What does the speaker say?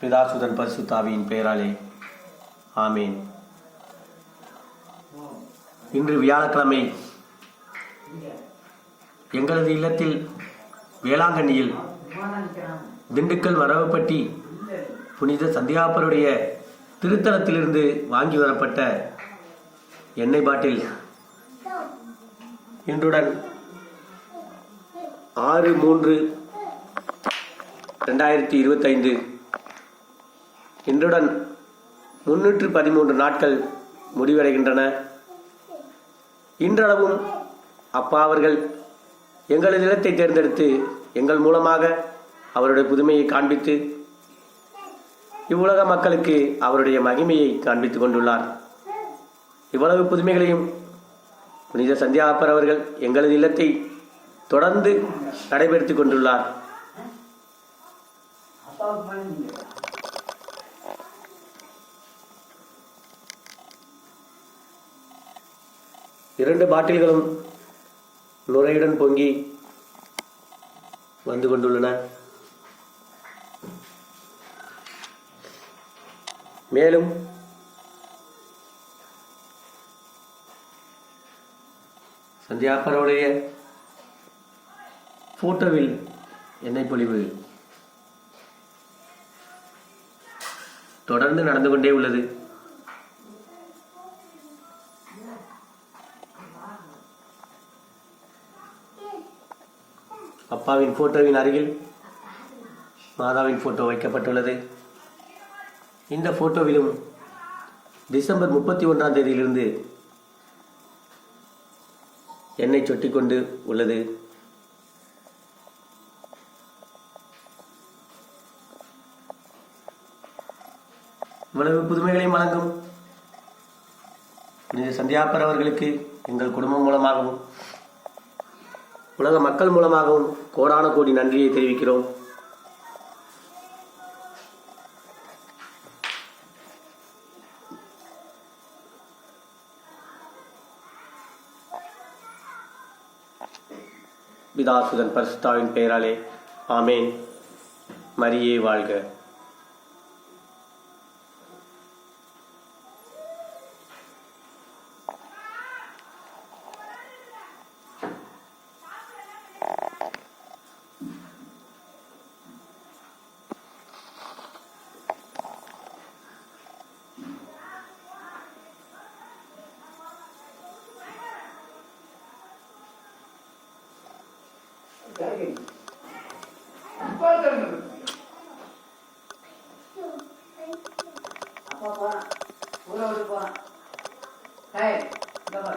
பிதாசுதன் பரிசுத்தாவியின் பெயராலே ஆமேன். இன்று வியாழக்கிழமை எங்களது இல்லத்தில் வேளாங்கண்ணியில் திண்டுக்கல் வரவுப்பட்டி புனித சந்தியாப்பருடைய திருத்தலத்திலிருந்து வாங்கி வரப்பட்ட எண்ணெய் பாட்டில் இன்றுடன் ஆறு மூன்று ரெண்டாயிரத்தி இருபத்தைந்து. இன்றுடன் முன்னூற்று பதிமூன்று நாட்கள் முடிவடைகின்றன. இன்றளவும் அப்பா அவர்கள் எங்களது நிலத்தை தேர்ந்தெடுத்து எங்கள் மூலமாக அவருடைய புதுமையை காண்பித்து இவ்வுலக மக்களுக்கு அவருடைய மகிமையை காண்பித்துக் கொண்டுள்ளார். இவ்வளவு புதுமைகளையும் புனித சந்தியாப்பர் அவர்கள் எங்களது இல்லத்தை தொடர்ந்து நடைபெறுத்திக் கொண்டுள்ளார். இரண்டு பாட்டில்களும் நுரையுடன் பொங்கி வந்து கொண்டுள்ளன. மேலும் சந்தியாப்பருடைய போட்டோவில் எண்ணெய் பொழிவு தொடர்ந்து நடந்து கொண்டே உள்ளது. அப்பாவின் போட்டோவின் அருகில் மாதாவின் போட்டோ வைக்கப்பட்டுள்ளது. இந்த போட்டோவிலும் டிசம்பர் முப்பத்தி ஒன்றாம் தேதியிலிருந்து எண்ணெய் சொட்டிக்கொண்டு உள்ளது. இவ்வளவு புதுமைகளையும் வழங்கும் புனித சந்தியாப்பர் அவர்களுக்கு எங்கள் குடும்பம் மூலமாகவும் உலக மக்கள் மூலமாகவும் கோடான கோடி நன்றியை தெரிவிக்கிறோம். பிதாசுதன் பரிசுத்தாவின் பெயராலே ஆமேன். மரியே வாழ்க. அப்பா போறான் ஊரை விட்டு போறான்